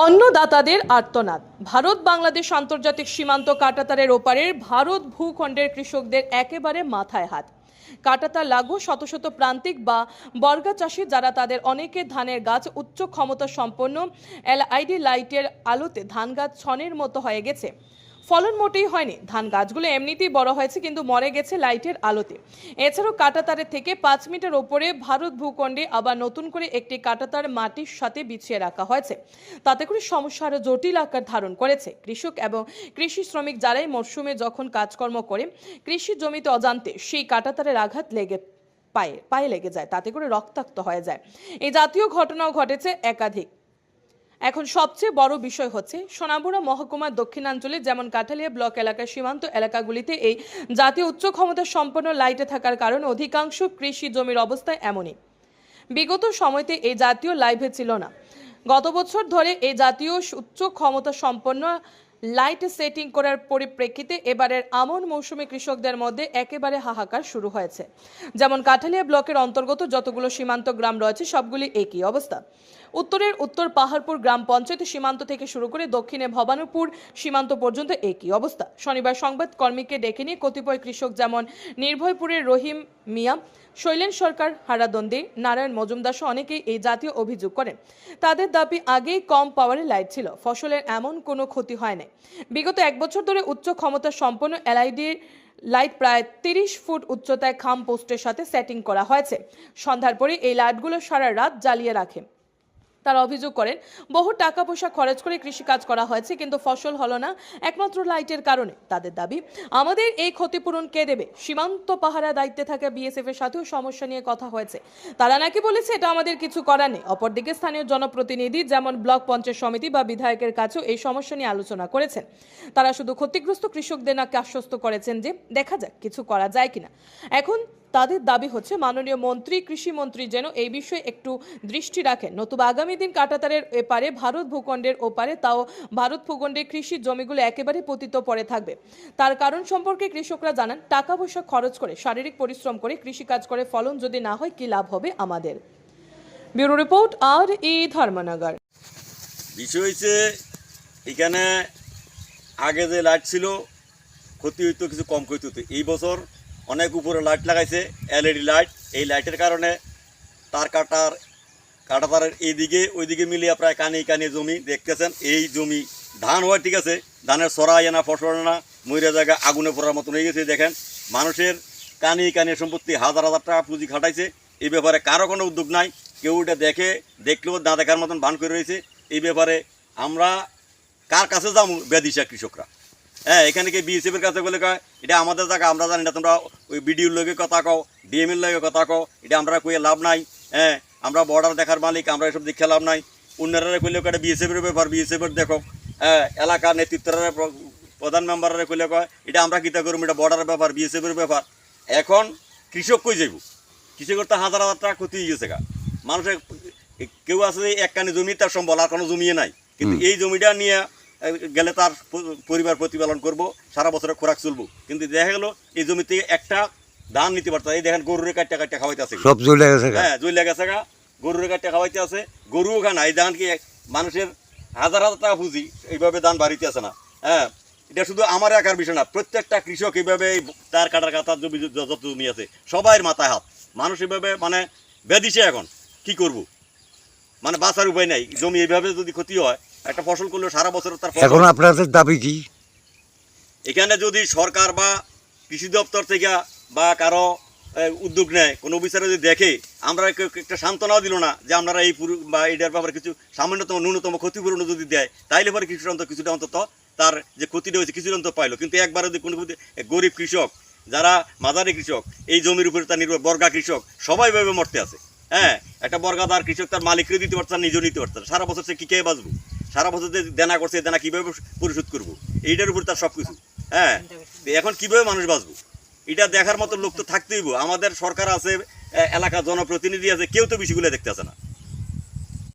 অন্নদাতাদের আর্তনাদ। ভারত বাংলাদেশ আন্তর্জাতিক সীমান্ত কাটাতারের ওপারের ভারত ভূখণ্ডের কৃষকদের একেবারে মাথায় হাত। কাটাতার লাগু শত শত প্রান্তিক বা বর্গা চাষি যারা তাদের অনেকে ধানের গাছ উচ্চ ক্ষমতা সম্পন্ন এলআইডি লাইটের আলোতে ধান গাছ ছনের মতো হয়ে গেছে। ফলন মোটেই হয়নি। ধান গাছগুলো এমনিতেই বড় হয়েছে, কিন্তু মরে গেছে লাইটের আলোতে। এছাড়াও কাটাতারের থেকে পাঁচ মিটার ওপরে ভারত ভূখণ্ডে আবার নতুন করে একটি কাটাতার মাটির সাথে বিছিয়ে রাখা হয়েছে। তাতে করে সমস্যা আরও জটিল আকার ধারণ করেছে। কৃষক এবং কৃষি শ্রমিক যারাই মরশুমে যখন কাজকর্ম করে কৃষি জমিতে অজান্তে সেই কাটাতারের আঘাত লেগে পায়ে পায়ে লেগে যায়, তাতে করে রক্তাক্ত হয়ে যায়। এই জাতীয় ঘটনাও ঘটেছে একাধিক এখন সবচেয়ে বড় বিষয় হচ্ছে সোনামুড়া মহকুমার দক্ষিণাঞ্চলে যেমন কাঠালিয়া ব্লক এলাকার সীমান্ত এলাকাগুলিতে এই জাতীয় উচ্চ ক্ষমতা সম্পন্ন লাইটে থাকার কারণে অধিকাংশ কৃষি জমির অবস্থা এমনই। বিগত সময়তে এই জাতীয় লাইভে ছিল না। গত বছর ধরে এই জাতীয় উচ্চ ক্ষমতা সম্পন্ন লাইট সেটিং করার পরিপ্রেক্ষিতে এবারের আমন মৌসুমে কৃষকদের মধ্যে একেবারে হাহাকার শুরু হয়েছে। যেমন কাঠালিয়া ব্লকের অন্তর্গত যতগুলো সীমান্ত গ্রাম রয়েছে, সবগুলি একই অবস্থা। উত্তরের উত্তর পাহাড়পুর গ্রাম পঞ্চায়েত সীমান্ত থেকে শুরু করে দক্ষিণে ভবানীপুর সীমান্ত পর্যন্ত একই অবস্থা। শনিবার সংবাদ কর্মীকে ডেকে নিয়ে কতিপয় কৃষক যেমন নির্ভয়পুরের রহিম মিয়া, শৈলেন সরকার, হারাদন্দি, নারায়ণ মজুমদার সহ অনেকেই এই জাতীয় অভিযোগ করেন। তাদের দাবি আগেই কম পাওয়ারে লাইট ছিল। ফসলের এমন কোনো ক্ষতি হয় না বিগত এক বছর ধরে উচ্চ ক্ষমতা সম্পন্ন এলআইডির লাইট প্রায় তিরিশ ফুট উচ্চতায় খাম পোস্টের সাথে সেটিং করা হয়েছে। সন্ধ্যার পরে এই লাইটগুলো সারা রাত জ্বালিয়ে রাখে। তারা অভিযোগ করেন, বহু টাকা পয়সা খরচ করে কৃষিকাজ করা হয়েছে, কিন্তু ফসল হলো না একমাত্র লাইটের কারণে। তাদের দাবি, আমাদের এই ক্ষতিপূরণ কে দেবে? সীমান্ত পাহারা দায়িত্বে থাকা বিএসএফ এর সাথেও সমস্যা নিয়ে কথা হয়েছে। তারা নাকি বলেছে, এটা আমাদের কিছু করার নেই। অপরদিকে স্থানীয় জনপ্রতিনিধি যেমন ব্লক পঞ্চায়েত সমিতি বা বিধায়কের কাছেও এই সমস্যা নিয়ে আলোচনা করেছেন। তারা শুধু ক্ষতিগ্রস্ত কৃষকদের নাকি আশ্বস্ত করেছেন যে, দেখা যাক, কিছু করা যায় কিনা। এখন তাদের দাবি হচ্ছে, মাননীয় মন্ত্রী, কৃষি মন্ত্রী যেন এই বিষয়ে একটু দৃষ্টি রাখেন। নতুবা আগামী দিন কাটাতারের এপারে ভারত ভূখণ্ডের ওপারে, তাও ভারত ভূখণ্ডে কৃষি জমিগুলো একেবারে পতিত পড়ে থাকবে। তার কারণ সম্পর্কে কৃষকরা জানান, টাকা পয়সা খরচ করে, শারীরিক পরিশ্রম করে, কৃষিকাজ করে, ফলন যদি না হয়, কি লাভ হবে আমাদের? ব্যুরো রিপোর্ট, আর ই ধর্মনগর। বিষয় হয়েছে এখানে আগে যে লাইট ছিল, ক্ষতি হইতো, কিছু কম ক্ষতি এই বছর অনেক উপরে লাইট লাগাইছে, এলইডি লাইট। এই লাইটের কারণে তার কাটার, কাটাতারের এইদিকে, ওইদিকে মিলিয়ে প্রায় কানি কানি জমি দেখতেছেন। এই জমি ধান হয়, ঠিক আছে, ধানের সরাই আনা ফসল আনা ময়রা জায়গা আগুনে পড়ার মতন হয়ে গেছে, দেখেন। মানুষের কানি কানি সম্পত্তি হাজার হাজার টাকা পুঁজি খাটাইছে। এই ব্যাপারে কারও কোনো উদ্যোগ নাই। কেউ এটা দেখে, দেখলেও না দেখার মতন ভান করে রয়েছে। এই ব্যাপারে আমরা কার কাছে যাব? বেদিশা কৃষকরা। হ্যাঁ এখানে কি বিএসএফ এর কাছে বলে কয় এটা আমাদের জায়গা আমরা জানি না তোমরা ওই বিডিওর লগে কথা কও ডিএম এর লগে কথা কও এটা আমরা কইয়ে লাভ নাই হ্যাঁ আমরা বর্ডার দেখার মালিক আমরা এসব দেখে লাভ নাই। অন্যরা কইলে কয় বিএসএফ এর ব্যাপার বিএসএফ এর দেখো হ্যাঁ এলাকার নেতৃত্বরা প্রধান মেম্বাররা কইলে কয় এটা আমরা কিতা করব এটা বর্ডারের ব্যাপার বিএসএফ এর ব্যাপার। এখন কৃষক কই যাইব? কৃষকের তো হাজার হাজার টাকা ক্ষতি হয়ে গেছে গা। মানুষের কেউ আছে এক কানি জমি তার সম্বল আর কোনো জমিয়ে নাই। কিন্তু এই জমিটা নিয়ে গেলে তার পরিবার প্রতিপালন করব সারা বছরে খোরাক চলবো। কিন্তু দেখা গেল এই জমি থেকে একটা ধান নিতে পারতো। এই দেখেন গরুরে কাটটা কাটটা খাওয়াইতে আছে। সব চলে গেছে হ্যাঁ জুই লেগেছে গা। গরুরে কাটটা খাওয়াইতে আছে। গরুও খান এই ধান কি মানুষের হাজার হাজার টাকা পুঁজি এইভাবে ধান বাড়িতে আছে না। হ্যাঁ এটা শুধু আমার একার বিষয় না প্রত্যেকটা কৃষক এইভাবে এই তার কাটার কাতার জমি যত জমি আছে সবাইয়ের মাথায় হাত। মানুষ এইভাবে মানে বেদিছে এখন। কি করব? মানে বাঁচার উপায় নাই। জমি এইভাবে যদি ক্ষতি হয় একটা ফসল করলে সারা বছর তার এখন আপনাদের দাবি কি? এখানে যদি সরকার বা কৃষি দপ্তর থেকে বা কারও উদ্যোগ নেয় কোনো অফিসারে যদি দেখে আমরা একটা সান্ত্বনাও দিল না যে আপনারা এই পুরো বা এটার ব্যাপারে কিছু সামান্যতম ন্যূনতম ক্ষতিপূরণ যদি দেয় তাইলে পরে কৃষি অন্তত কিছুটা অন্তত তার যে ক্ষতিটা হয়েছে কিছুটা অন্তত পাইলো। কিন্তু একবার যদি কোনো গরিব কৃষক যারা মাঝারি কৃষক এই জমির উপরে তার নির্ভর বর্গা কৃষক সবাই ভাবে মরতে আছে। হ্যাঁ একটা বর্গাদার কৃষক তার মালিককে দিতে পারছে না নিজেও নিতে পারছে না। সারা বছর সে কি খেয়ে বাঁচবো? সারা বছর দেনা করছে, দেনা কীভাবে পরিশোধ করব? এইটার উপর তার সব কিছু হ্যাঁ? এখন কীভাবে মানুষ বাঁচবো? এটা দেখার মতো লোক তো থাকতেই আমাদের সরকার আছে এলাকা জনপ্রতিনিধি আছে, কেউ তো বিষয়গুলো দেখতে আসে না।